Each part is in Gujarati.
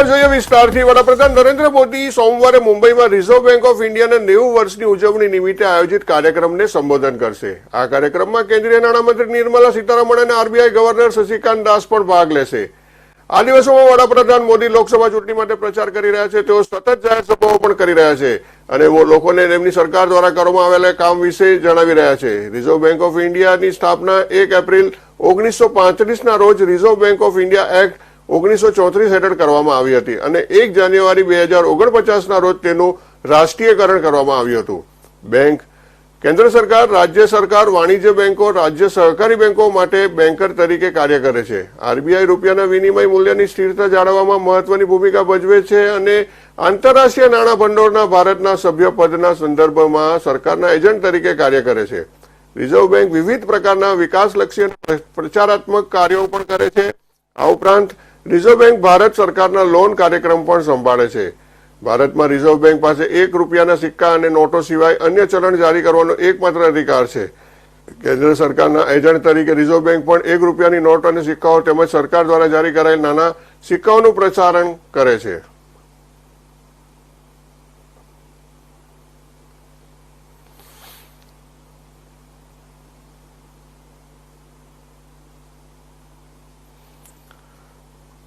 સમાચાર જોઈએ વિસ્તારથી વડાપ્રધાન નરેન્દ્ર મોદી સોમવારે મુંબઈમાં રિઝર્વ બેંક ઓફ ઇન્ડિયાના નેવું વર્ષની ઉજવણી નિમિત્તે આયોજિત કાર્યક્રમને સંબોધન કરશે. આ કાર્યક્રમમાં કેન્દ્રીય નાણામંત્રી નિર્મલા સીતારમણ અને આરબીઆઈ ગવર્નર શશિકાંત દાસ પણ ભાગ લેશે. આ દિવસોમાં વડાપ્રધાન મોદી લોકસભા ચૂંટણી માટે પ્રચાર કરી રહ્યા છે. તેઓ સતત જાહેર પણ કરી રહ્યા છે અને લોકોને તેમની સરકાર દ્વારા કરવામાં આવેલા કામ વિશે જણાવી રહ્યા છે. રિઝર્વ બેંક ઓફ ઇન્ડિયાની સ્થાપના એક એપ્રિલ ઓગણીસો પાંત્રીસના રોજ reserve bank of India act ઓગણીસો ચોત્રીસ હેઠળ કરવામાં આવી હતી અને એક જાન્યુઆરી બે હજાર ઓગણપચાસના રોજ તેનું રાષ્ટ્રીયકરણ કરવામાં આવ્યું હતું. બેંક, કેન્દ્ર સરકાર, રાજ્ય સરકાર, વાણિજ્ય બેંકો, રાજ્ય સહકારી બેંકો માટે બેન્કર તરીકે કાર્ય કરે છે. આરબીઆઈ રૂપિયાના વિનિમય મૂલ્યની સ્થિરતા જાળવવામાં મહત્વની ભૂમિકા ભજવે છે અને આંતરરાષ્ટ્રીય નાણાં ભંડોળના ભારતના સભ્યપદના સંદર્ભમાં સરકારના એજન્ટ તરીકે કાર્ય કરે છે. રિઝર્વ બેંક વિવિધ પ્રકારના વિકાસલક્ષી અને પ્રચારાત્મક કાર્યો પણ કરે છે. આ ઉપરાંત રિઝર્વ બેંક ભારત સરકારના લોન કાર્યક્રમ પણ સંભાળે છે. ભારતમાં રિઝર્વ બેંક પાસે એક રૂપિયાના સિક્કા અને નોટો સિવાય અન્ય ચલણ જારી કરવાનો એકમાત્ર અધિકાર છે. કેન્દ્ર સરકારના એજન્ટ તરીકે રિઝર્વ બેંક પણ એક રૂપિયાની નોટ અને સિક્કાઓ તેમજ સરકાર દ્વારા જારી કરાયેલ નાના સિક્કાઓનું પ્રસારણ કરે છે.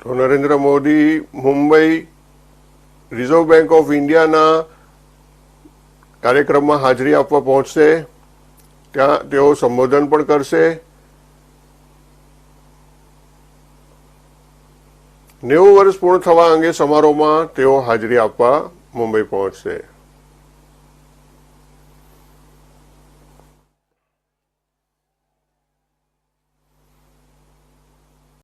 તો Narendra Modi Mumbai reserve bank of ઇન્ડિયાના કાર્યક્રમમાં હાજરી આપવા પહોંચશે. ત્યાં તેઓ સંબોધન પણ કરશે. નેવું વર્ષ પૂર્ણ થવા અંગે સમારોહમાં તેઓ હાજરી આપવા મુંબઈ પહોંચશે.